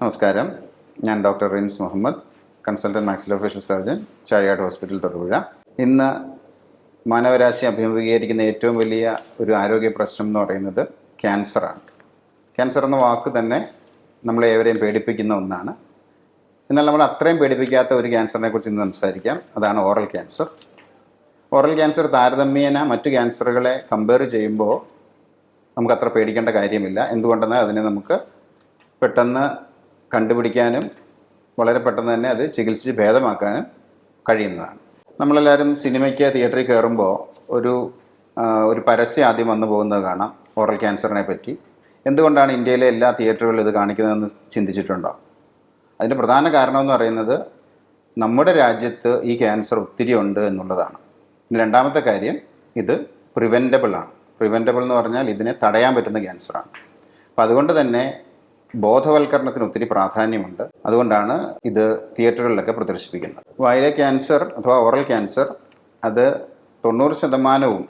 നമസ്കാരം. ഞാൻ doctor Rins Muhammad consultant maxillofacial surgeon Chazhiyad hospital Thodupuzha. ഇന്ന് മാനവരാശി അഭിമുഖീകരിക്കുന്ന ഏറ്റവും വലിയ ഒരു ആരോഗ്യ പ്രശ്നം എന്ന് പറയുന്നത് ക്യാൻസറാണ്. ക്യാൻസർ എന്ന വാക്ക് തന്നെ നമ്മളെ ഏവരെയും പേടിപ്പിക്കുന്ന ഒന്നാണ്. എന്നാൽ നമ്മൾ അത്രയും പേടിപ്പിക്കാത്ത ഒരു ക്യാൻസറിനെ കുറിച്ച് ഇന്ന് സംസാരിക്കാം. അതാണ് ഓറൽ ക്യാൻസർ. ഓറൽ ക്യാൻസർ താരതമ്യേന മറ്റു ക്യാൻസറുകളെ കമ്പയർ ചെയ്യുമ്പോൾ നമുക്ക് അത്ര പേടിക്കേണ്ട കാര്യമില്ല. എന്തുകൊണ്ടെന്നാൽ അതിനെ നമുക്ക് പെട്ടെന്ന് കണ്ടുപിടിക്കാനും വളരെ പെട്ടെന്ന് തന്നെ അത് ചികിത്സിച്ച് ഭേദമാക്കാനും കഴിയുന്നതാണ്. നമ്മളെല്ലാവരും സിനിമയ്ക്ക് തിയേറ്ററിൽ കയറുമ്പോൾ ഒരു ഒരു പരസ്യം ആദ്യം വന്നു പോകുന്നത് കാണാം ഓറൽ ക്യാൻസറിനെ പറ്റി. എന്തുകൊണ്ടാണ് ഇന്ത്യയിലെ എല്ലാ തിയേറ്ററുകളിലും ഇത് കാണിക്കുന്നതെന്ന് ചിന്തിച്ചിട്ടുണ്ടോ? അതിന്റെ പ്രധാന കാരണം എന്ന് പറയുന്നത് നമ്മുടെ രാജ്യത്ത് ഈ ക്യാൻസർ ഒത്തിരി ഉണ്ട് എന്നുള്ളതാണ്. രണ്ടാമത്തെ കാര്യം ഇത് പ്രിവെന്റബിൾ ആണ്. പ്രിവെന്റബിൾ എന്ന് പറഞ്ഞാൽ ഇതിനെ തടയാൻ പറ്റുന്ന ക്യാൻസറാണ്. അപ്പോൾ അതുകൊണ്ട് തന്നെ ബോധവൽക്കരണത്തിന് ഒത്തിരി പ്രാധാന്യമുണ്ട്. അതുകൊണ്ടാണ് ഇത് തിയേറ്ററുകളിലൊക്കെ പ്രദർശിപ്പിക്കുന്നത്. വായിലെ ക്യാൻസർ അഥവാ ഓറൽ ക്യാൻസർ അത് തൊണ്ണൂറ് ശതമാനവും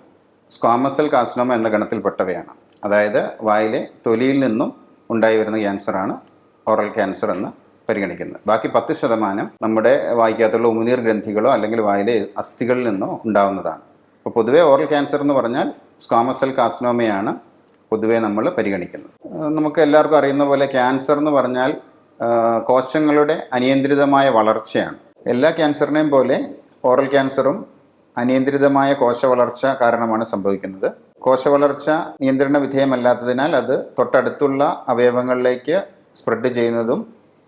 സ്ക്വാമസൽ കാസ്നോമ എന്ന ഗണത്തിൽപ്പെട്ടവയാണ്. അതായത് വായിലെ തൊലിയിൽ നിന്നും ഉണ്ടായി വരുന്ന ക്യാൻസറാണ് ഓറൽ ക്യാൻസർ എന്ന് പരിഗണിക്കുന്നത്. ബാക്കി പത്ത് ശതമാനം നമ്മുടെ വായിക്കകത്തുള്ള ഉമിനീർ ഗ്രന്ഥികളോ അല്ലെങ്കിൽ വായിലെ അസ്ഥികളിൽ നിന്നോ ഉണ്ടാവുന്നതാണ്. അപ്പോൾ പൊതുവേ ഓറൽ ക്യാൻസർ എന്ന് പറഞ്ഞാൽ സ്ക്വാമസൽ കാസ്നോമയാണ് പൊതുവേ നമ്മൾ പരിഗണിക്കുന്നത്. നമുക്ക് എല്ലാവർക്കും അറിയുന്ന പോലെ ക്യാൻസർ എന്ന് പറഞ്ഞാൽ കോശങ്ങളുടെ അനിയന്ത്രിതമായ വളർച്ചയാണ്. എല്ലാ ക്യാൻസറിനെയും പോലെ ഓറൽ ക്യാൻസറും അനിയന്ത്രിതമായ കോശ വളർച്ച കാരണമാണ് സംഭവിക്കുന്നത്. കോശ വളർച്ച നിയന്ത്രണ വിധേയമല്ലാത്തതിനാൽ അത് തൊട്ടടുത്തുള്ള അവയവങ്ങളിലേക്ക് സ്പ്രെഡ് ചെയ്യുന്നതും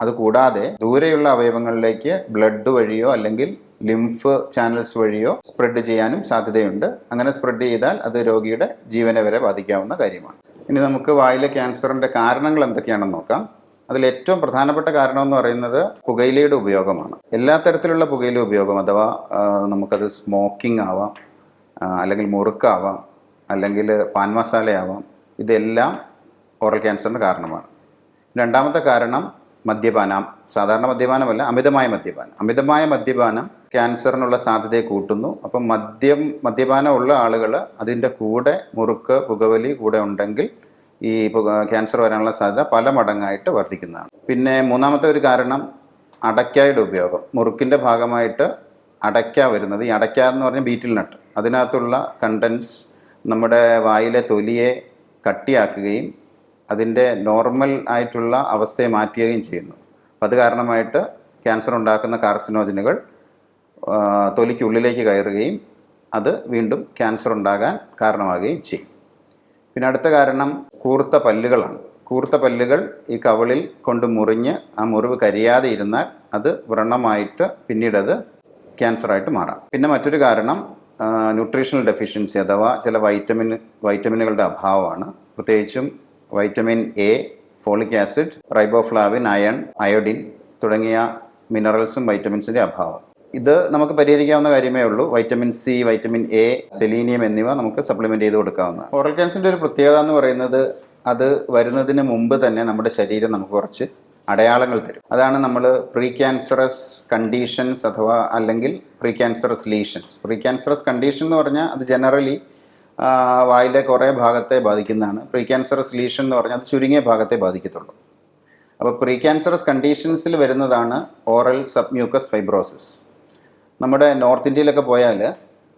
അതുകൂടാതെ ദൂരെയുള്ള അവയവങ്ങളിലേക്ക് ബ്ലഡ് വഴിയോ അല്ലെങ്കിൽ ലിംഫ് ചാനൽസ് വഴിയോ സ്പ്രെഡ് ചെയ്യാനും സാധ്യതയുണ്ട്. അങ്ങനെ സ്പ്രെഡ് ചെയ്താൽ അത് രോഗിയുടെ ജീവനെ വരെ ബാധിക്കാവുന്ന കാര്യമാണ്. ഇനി നമുക്ക് വായിലെ ക്യാൻസറിന്റെ കാരണങ്ങൾ എന്തൊക്കെയാണെന്ന് നോക്കാം. അതിൽ ഏറ്റവും പ്രധാനപ്പെട്ട കാരണം എന്ന് പറയുന്നത് പുകയിലയുടെ ഉപയോഗമാണ്. എല്ലാ തരത്തിലുള്ള പുകയില ഉപയോഗം അഥവാ നമുക്കത് സ്മോക്കിംഗ് ആവാം അല്ലെങ്കിൽ മുറുക്കാവാം അല്ലെങ്കിൽ പാൻ മസാലയാവാം ഇതെല്ലാം ഓറൽ ക്യാൻസറിന് കാരണമാണ്. രണ്ടാമത്തെ കാരണം മദ്യപാനം സാധാരണ മദ്യപാനമല്ല അമിതമായ മദ്യപാനം. അമിതമായ മദ്യപാനം ക്യാൻസറിനുള്ള സാധ്യതയെ കൂട്ടുന്നു. അപ്പം മദ്യം മദ്യപാനം ഉള്ള ആളുകൾ അതിന്റെ കൂടെ മുറുക്ക് പുകവലി കൂടെ ഉണ്ടെങ്കിൽ ഈ ക്യാൻസർ വരാനുള്ള സാധ്യത പല മടങ്ങായിട്ട് വർദ്ധിക്കുന്നതാണ്. പിന്നെ മൂന്നാമത്തെ ഒരു കാരണം അടയ്ക്കായുടെ ഉപയോഗം. മുറുക്കിന്റെ ഭാഗമായിട്ട് അടയ്ക്ക വരുന്നത്. ഈ അടയ്ക്ക എന്ന് പറഞ്ഞാൽ ബീറ്റിൽ നട്ട്. അതിനകത്തുള്ള കണ്ടൻസ് നമ്മുടെ വായിലെ തൊലിയെ കട്ടിയാക്കുകയും അതിന്റെ നോർമൽ ആയിട്ടുള്ള അവസ്ഥയെ മാറ്റുകയും ചെയ്യുന്നു. അപ്പം അത് കാരണമായിട്ട് ക്യാൻസർ ഉണ്ടാക്കുന്ന കാർസിനോജനുകൾ തൊലിക്കുള്ളിലേക്ക് കയറുകയും അത് വീണ്ടും ക്യാൻസർ ഉണ്ടാകാൻ കാരണമാകുകയും ചെയ്യും. പിന്നെ അടുത്ത കാരണം കൂർത്ത പല്ലുകളാണ്. കൂർത്ത പല്ലുകൾ ഈ കവളിൽ കൊണ്ട് മുറിഞ്ഞ് ആ മുറിവ് കരിയാതെ ഇരുന്നാൽ അത് വ്രണമായിട്ട് പിന്നീടത് ക്യാൻസറായിട്ട് മാറാം. പിന്നെ മറ്റൊരു കാരണം ന്യൂട്രീഷണൽ ഡെഫിഷ്യൻസി അഥവാ ചില വൈറ്റമിൻ വൈറ്റമിനുകളുടെ അഭാവമാണ്. പ്രത്യേകിച്ചും vitamin A folic acid riboflavin iron iodine തുടങ്ങിയ മിനറൽസും വൈറ്റമിൻസിന്റെ അഭാവം. ഇത് നമുക്ക് പരിഹരിക്കാവുന്ന കാര്യമേ ഉള്ളൂ. Vitamin C vitamin A selenium എന്നിവ നമുക്ക് സപ്ലിമെന്റ് ചെയ്ത് കൊടുക്കാവുന്ന ഓറൽ ക്യാൻസറിന്റെ ഒരു പ്രത്യേകത എന്ന് പറയുന്നത് അത് വരുന്നതിന് മുമ്പ് തന്നെ നമ്മുടെ ശരീരം നമുക്ക് കുറച്ച് അടയാളങ്ങൾ തരും. അതാണ് നമ്മൾ പ്രീ ക്യാൻസറസ് കണ്ടീഷൻസ് അഥവാ അല്ലെങ്കിൽ pre cancerous lesions. Pre cancerous condition എന്ന് പറഞ്ഞാൽ അത് ജനറലി വായിലെ കുറേ ഭാഗത്തെ ബാധിക്കുന്നതാണ്. പ്രീ ക്യാൻസറസ് ലീഷൻ എന്ന് പറഞ്ഞാൽ അത് ചുരുങ്ങിയ ഭാഗത്തെ ബാധിക്കത്തുള്ളൂ. അപ്പോൾ പ്രീ ക്യാൻസറസ് കണ്ടീഷൻസിൽ വരുന്നതാണ് ഓറൽ സബ്മ്യൂക്കസ് ഫൈബ്രോസിസ്. നമ്മുടെ നോർത്ത് ഇന്ത്യയിലൊക്കെ പോയാൽ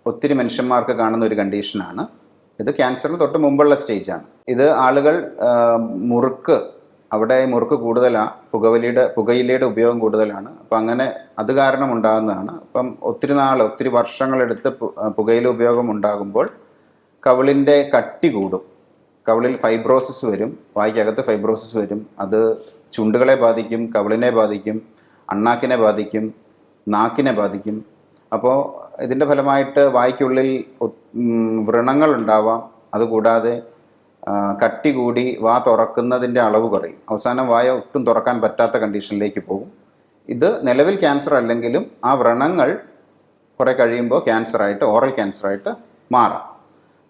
ഒത്തിരി മനുഷ്യന്മാർക്ക് കാണുന്ന ഒരു കണ്ടീഷനാണ്. ഇത് ക്യാൻസറിന് തൊട്ട് മുമ്പുള്ള സ്റ്റേജാണ്. ഇത് ആളുകൾ മുറുക്ക് അവിടെ മുറുക്ക് കൂടുതലാണ് പുകവലിയുടെ പുകയിലയുടെ ഉപയോഗം കൂടുതലാണ്. അപ്പം അങ്ങനെ അത് കാരണം ഉണ്ടാകുന്നതാണ് അപ്പം ഒത്തിരി നാൾ ഒത്തിരി വർഷങ്ങളെടുത്ത് പുകയില ഉപയോഗം ഉണ്ടാകുമ്പോൾ കവിളിന്റെ കട്ടി കൂടും. കവിളിൽ ഫൈബ്രോസിസ് വരും. വായിക്കകത്ത് ഫൈബ്രോസിസ് വരും. അത് ചുണ്ടുകളെ ബാധിക്കും കവിളിനെ ബാധിക്കും അണ്ണാക്കിനെ ബാധിക്കും നാക്കിനെ ബാധിക്കും. അപ്പോൾ ഇതിന്റെ ഫലമായിട്ട് വായിക്കുള്ളിൽ വ്രണങ്ങൾ ഉണ്ടാവാം അതുകൂടാതെ കട്ടി കൂടി വാ തുറക്കുന്നതിന്റെ അളവ് കുറയും. അവസാനം വായ ഒട്ടും തുറക്കാൻ പറ്റാത്ത കണ്ടീഷനിലേക്ക് പോകും. ഇത് നിലവിൽ ക്യാൻസർ അല്ലെങ്കിലും ആ വ്രണങ്ങൾ കുറേ കഴിയുമ്പോൾ ക്യാൻസറായിട്ട് ഓറൽ ക്യാൻസറായിട്ട് മാറാം.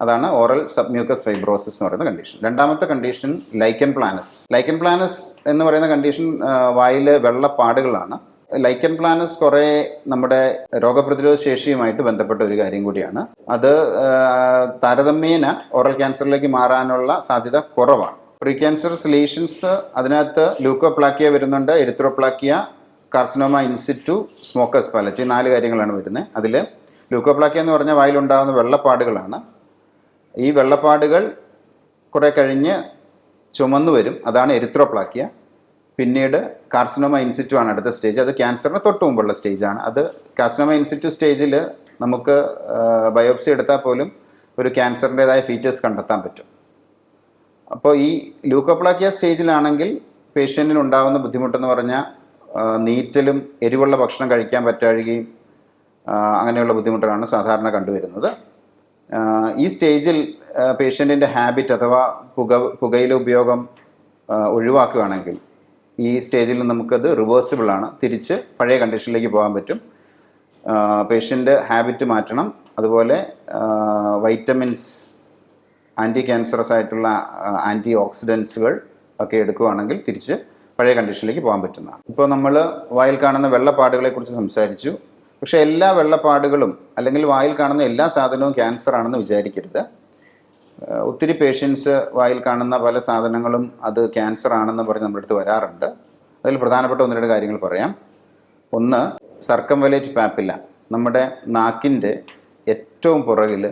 അതാണ് ഓറൽ സബ്മ്യൂക്കസ് ഫൈബ്രോസിസ് എന്ന് പറയുന്ന കണ്ടീഷൻ രണ്ടാമത്തെ കണ്ടീഷൻ ലൈക്കൻ പ്ലാനസ് ലൈക്കൻ പ്ലാനസ് എന്ന് പറയുന്ന കണ്ടീഷൻ വായിൽ വെള്ളപ്പാടുകളാണ്. ലൈക്കൻ പ്ലാനസ് കുറേ നമ്മുടെ രോഗപ്രതിരോധ ശേഷിയുമായിട്ട് ബന്ധപ്പെട്ട ഒരു കാര്യം കൂടിയാണ്. അത് താരതമ്യേന ഓറൽ ക്യാൻസറിലേക്ക് മാറാനുള്ള സാധ്യത കുറവാണ്. പ്രീ ക്യാൻസർ ലീഷൻസ് അതിനകത്ത് ലൂക്കോപ്ലാക്കിയ വരുന്നുണ്ട് erythroplakia carcinoma in situ smokers palate നാല് കാര്യങ്ങളാണ് വരുന്നത്. അതിൽ ലൂക്കോപ്ലാക്കിയ എന്ന് പറഞ്ഞാൽ വായിലുണ്ടാകുന്ന വെള്ളപ്പാടുകളാണ്. ഈ വെള്ളപ്പാടുകൾ കുറേ കഴിഞ്ഞ് ചുമന്നു വരും. അതാണ് എരിത്രോപ്ലാക്കിയ. പിന്നീട് കാർസിനോമ ഇൻസിറ്റു ആണ് അടുത്ത സ്റ്റേജ്. അത് ക്യാൻസറിന് തൊട്ട് മുമ്പുള്ള സ്റ്റേജാണ് അത് കാർസിനോമ ഇൻസിറ്റു സ്റ്റേജിൽ നമുക്ക് ബയോപ്സി എടുത്താൽ പോലും ഒരു ക്യാൻസറിന്റെതായ ഫീച്ചേഴ്സ് കണ്ടെത്താൻ പറ്റും. അപ്പോൾ ഈ ലൂക്കോപ്ലാക്കിയ സ്റ്റേജിലാണെങ്കിൽ പേഷ്യന്റിന് ഉണ്ടാകുന്ന ബുദ്ധിമുട്ടെന്ന് പറഞ്ഞാൽ നീറ്റലും എരിവുള്ള ഭക്ഷണം കഴിക്കാൻ പറ്റാഴുകയും അങ്ങനെയുള്ള ബുദ്ധിമുട്ടുകളാണ് സാധാരണ കണ്ടുവരുന്നത്. ഈ സ്റ്റേജിൽ പേഷ്യന്റിന്റെ ഹാബിറ്റ് അഥവാ പുക പുകയിലെ ഉപയോഗം ഒഴിവാക്കുകയാണെങ്കിൽ ഈ സ്റ്റേജിൽ നമുക്കത് റിവേഴ്സിബിളാണ് തിരിച്ച് പഴയ കണ്ടീഷനിലേക്ക് പോകാൻ പറ്റും. പേഷ്യന്റ് ഹാബിറ്റ് മാറ്റണം. അതുപോലെ വൈറ്റമിൻസ് ആന്റി ക്യാൻസറസ് ആയിട്ടുള്ള ആന്റി ഓക്സിഡൻസുകൾ ഒക്കെ എടുക്കുകയാണെങ്കിൽ തിരിച്ച് പഴയ കണ്ടീഷനിലേക്ക് പോകാൻ പറ്റുന്നതാണ്. ഇപ്പോൾ നമ്മൾ വായിൽ കാണുന്ന വെള്ളപ്പാടുകളെ കുറിച്ച് സംസാരിച്ചു. പക്ഷേ എല്ലാ വെള്ളപ്പാടുകളും അല്ലെങ്കിൽ വായിൽ കാണുന്ന എല്ലാ സാധനവും ക്യാൻസർ ആണെന്ന് വിചാരിക്കരുത്. ഒത്തിരി പേഷ്യൻസ് വായിൽ കാണുന്ന പല സാധനങ്ങളും അത് ക്യാൻസർ ആണെന്ന് പറഞ്ഞ് നമ്മുടെ അടുത്ത് വരാറുണ്ട്. അതിൽ പ്രധാനപ്പെട്ട ഒന്ന് രണ്ട് കാര്യങ്ങൾ പറയാം. ഒന്ന് സർക്കംവലേറ്റ് പാപ്പില്ല നമ്മുടെ നാക്കിന്റെ ഏറ്റവും പുറകിൽ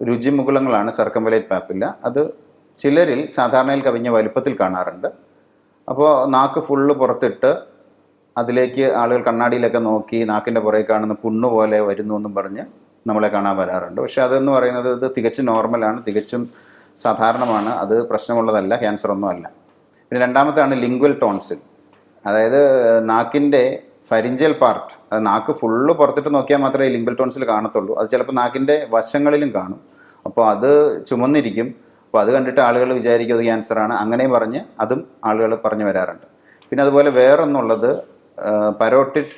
രുചിമുകുളങ്ങളാണ് സർക്കംവലേറ്റ് പാപ്പില്ല അത് ചിലരിൽ സാധാരണയിൽ കവിഞ്ഞ വലുപ്പത്തിൽ കാണാറുണ്ട്. അപ്പോൾ നാക്ക് ഫുള്ള് പുറത്തിട്ട് അതിലേക്ക് ആളുകൾ കണ്ണാടിയിലൊക്കെ നോക്കി നാക്കിന്റെ പുറകെ കാണുന്ന പുണ്ണ് പോലെ വരുന്നു എന്നും പറഞ്ഞ് നമ്മളെ കാണാൻ വരാറുണ്ട്. പക്ഷേ അതെന്ന് പറയുന്നത് ഇത് തികച്ചും നോർമലാണ് തികച്ചും സാധാരണമാണ്. അത് പ്രശ്നമുള്ളതല്ല ക്യാൻസർ ഒന്നും അല്ല. പിന്നെ രണ്ടാമത്താണ് ലിംഗ്വൽ ടോൺസിൽ അതായത് നാക്കിന്റെ ഫരിഞ്ചൽ പാർട്ട് അത് നാക്ക് ഫുള്ള് പുറത്തിട്ട് നോക്കിയാൽ മാത്രമേ ലിംഗ്വൽ ടോൺസിൽ കാണത്തുള്ളൂ. അത് ചിലപ്പോൾ നാക്കിന്റെ വശങ്ങളിലും കാണും. അപ്പോൾ അത് ചുമന്നിരിക്കും. അപ്പോൾ അത് കണ്ടിട്ട് ആളുകൾ വിചാരിക്കും അത് ക്യാൻസറാണ് അങ്ങനെയും പറഞ്ഞ് അതും ആളുകൾ പറഞ്ഞു വരാറുണ്ട്. പിന്നെ അതുപോലെ വേറൊന്നുള്ളത് പരോട്ടിഡ്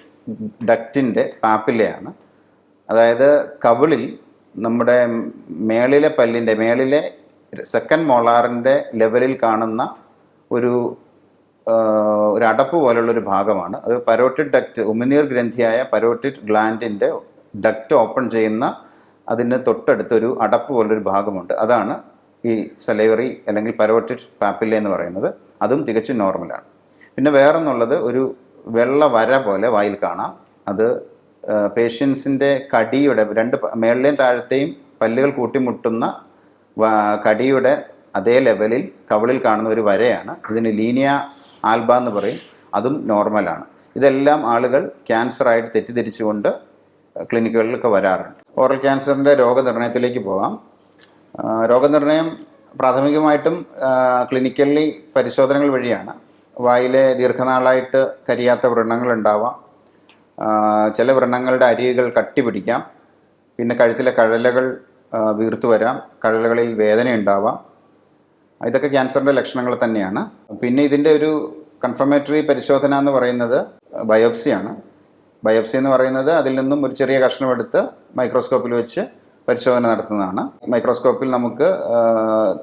ഡക്റ്റിന്റെ പാപ്പിലയാണ്. അതായത് കവിളിൽ നമ്മുടെ മേളിലെ പല്ലിന്റെ മേളിലെ സെക്കൻഡ് മോളാറിന്റെ ലെവലിൽ കാണുന്ന ഒരു ഒരു അടപ്പ് പോലുള്ളൊരു ഭാഗമാണ്. അത് പരോട്ടിഡ് ഡക്റ്റ് ഉമിനീർ ഗ്രന്ഥിയായ പരോട്ടിഡ് ഗ്ലാൻഡിന്റെ ഡക്റ്റ് ഓപ്പൺ ചെയ്യുന്ന അതിന് തൊട്ടടുത്തൊരു അടപ്പ് പോലൊരു ഭാഗമുണ്ട്. അതാണ് ഈ സലൈവറി അല്ലെങ്കിൽ പരോട്ടിഡ് പാപ്പില്ല എന്ന് പറയുന്നത്. അതും തികച്ചും നോർമലാണ് പിന്നെ വേറൊന്നുള്ളത് ഒരു വെള്ള വര പോലെ വായിൽ കാണാം. അത് പേഷ്യൻസിന്റെ കടിയുടെ രണ്ട് മേളിലെയും താഴത്തെയും പല്ലുകൾ കൂട്ടിമുട്ടുന്ന കടിയുടെ അതേ ലെവലിൽ കവളിൽ കാണുന്ന ഒരു വരയാണ്. ഇതിന് ലീനിയ ആൽബ എന്ന് പറയും. അതും നോർമലാണ്. ഇതെല്ലാം ആളുകൾ ക്യാൻസറായിട്ട് തെറ്റിദ്ധരിച്ചുകൊണ്ട് ക്ലിനിക്കുകളിലൊക്കെ വരാറുണ്ട്. ഓറൽ ക്യാൻസറിന്റെ രോഗനിർണയത്തിലേക്ക് പോകാം രോഗനിർണയം പ്രാഥമികമായിട്ടും ക്ലിനിക്കലി പരിശോധനകൾ വഴിയാണ്. വായിലെ ദീർഘനാളായിട്ട് കരിയാത്ത വ്രണങ്ങൾ ഉണ്ടാവാം ചില വ്രണങ്ങളുടെ അരികൾ കട്ടി പിടിക്കാം. പിന്നെ കഴുത്തിലെ കഴലകൾ വീർത്തു വരാം. കഴലകളിൽ വേദന ഉണ്ടാവാം. ഇതൊക്കെ ക്യാൻസറിന്റെ ലക്ഷണങ്ങൾ തന്നെയാണ്. പിന്നെ ഇതിന്റെ ഒരു കൺഫർമേറ്ററി പരിശോധന എന്ന് പറയുന്നത് ബയോപ്സിയാണ്. ബയോപ്സി എന്ന് പറയുന്നത് അതിൽ നിന്നും ഒരു ചെറിയ കഷ്ണം എടുത്ത് മൈക്രോസ്കോപ്പിൽ വെച്ച് പരിശോധന നടത്തുന്നതാണ്. മൈക്രോസ്കോപ്പിൽ നമുക്ക്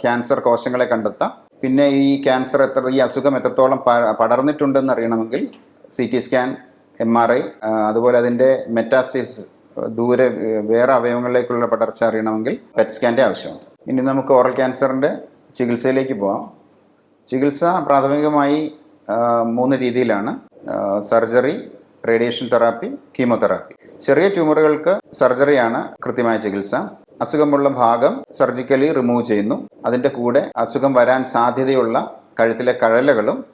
ക്യാൻസർ കോശങ്ങളെ കണ്ടെത്താം. പിന്നെ ഈ ക്യാൻസർ എത്ര ഈ അസുഖം എത്രത്തോളം പടർന്നിട്ടുണ്ടെന്ന് അറിയണമെങ്കിൽ C T scan M R I അതുപോലെ അതിന്റെ മെറ്റാസ്റ്റേസ് ദൂരെ വേറെ അവയവങ്ങളിലേക്കുള്ള പടർച്ച അറിയണമെങ്കിൽ പെറ്റ് സ്കാന്റെ ആവശ്യമുണ്ട്. ഇനി നമുക്ക് ഓറൽ ക്യാൻസറിന്റെ ചികിത്സയിലേക്ക് പോകാം ചികിത്സ പ്രാഥമികമായി മൂന്ന് രീതിയിലാണ്. സർജറി റേഡിയേഷൻ തെറാപ്പി കീമോതെറാപ്പി ചെറിയ ട്യൂമറുകൾക്ക് സർജറിയാണ് കൃത്യമായ ചികിത്സ. അസുഖമുള്ള ഭാഗം സർജിക്കലി റിമൂവ് ചെയ്യുന്നു. അതിന്റെ കൂടെ അസുഖം വരാൻ സാധ്യതയുള്ള കഴുത്തിലെ കഴലകളും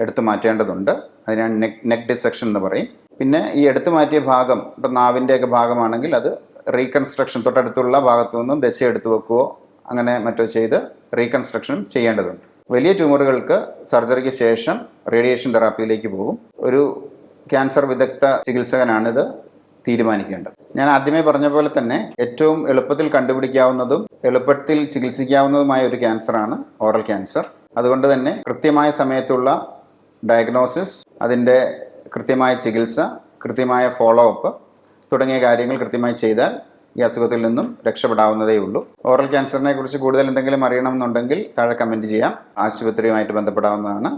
എടുത്തു മാറ്റേണ്ടതുണ്ട്. അതിനാണ് നെക്ക് നെക്ക് ഡിസെക്ഷൻ എന്ന് പറയും. പിന്നെ ഈ എടുത്തു മാറ്റിയ ഭാഗം ഇപ്പം നാവിന്റെയൊക്കെ ഭാഗമാണെങ്കിൽ അത് റീകൺസ്ട്രക്ഷൻ തൊട്ടടുത്തുള്ള ഭാഗത്തു നിന്നും ദശ എടുത്തു വെക്കുകയോ അങ്ങനെ മറ്റോ ചെയ്ത് റീകൺസ്ട്രക്ഷൻ ചെയ്യേണ്ടതുണ്ട്. വലിയ ട്യൂമറുകൾക്ക് സർജറിക്ക് ശേഷം റേഡിയേഷൻ തെറാപ്പിയിലേക്ക് പോകും. ഒരു ക്യാൻസർ വിദഗ്ധ ചികിത്സകനാണിത്. തീരുമാനിക്കേണ്ടത്. ഞാൻ ആദ്യമേ പറഞ്ഞ പോലെ തന്നെ ഏറ്റവും എളുപ്പത്തിൽ കണ്ടുപിടിക്കാവുന്നതും എളുപ്പത്തിൽ ചികിത്സിക്കാവുന്നതുമായ ഒരു ക്യാൻസറാണ് ഓറൽ ക്യാൻസർ. അതുകൊണ്ട് തന്നെ കൃത്യമായ സമയത്തുള്ള ഡയഗ്നോസിസ് അതിന്റെ കൃത്യമായ ചികിത്സ കൃത്യമായ ഫോളോ അപ്പ് തുടങ്ങിയ കാര്യങ്ങൾ കൃത്യമായി ചെയ്താൽ ഈ അസുഖത്തിൽ നിന്നും രക്ഷപ്പെടാവുന്നതേ ഉള്ളൂ. ഓറൽ ക്യാൻസറിനെ കുറിച്ച് കൂടുതൽ എന്തെങ്കിലും അറിയണമെന്നുണ്ടെങ്കിൽ താഴെ കമന്റ് ചെയ്യാം. ആശുപത്രിയുമായിട്ട് ബന്ധപ്പെടാവുന്നതാണ്.